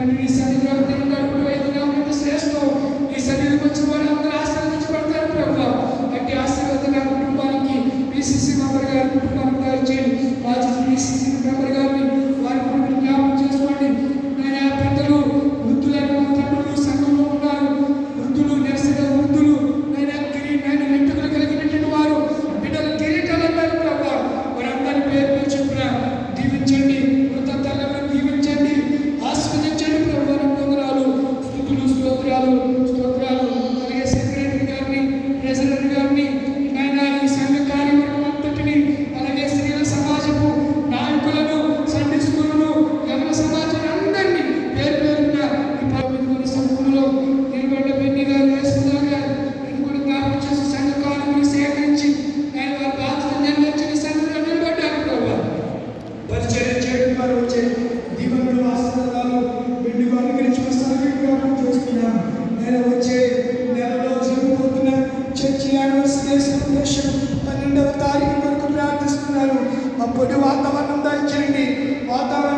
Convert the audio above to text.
కానీ నీ సన్నిధిలో తిరిగి అడుగులు వేయగా ఉన్నంత శ్రేష్టం నీ సన్నిధికి వచ్చి వారు అందరూ ఆశీర్వదించబడతారు ప్రభు. అంటే ఆశీర్వాదం నా కుటుంబానికి బీసీసీ మెంబర్ గారి కుటుంబానికి దయచేయండి రాజు బీసీసీ మెంబర్ పొడి వాతావరణం దయచేయండి వాతావరణం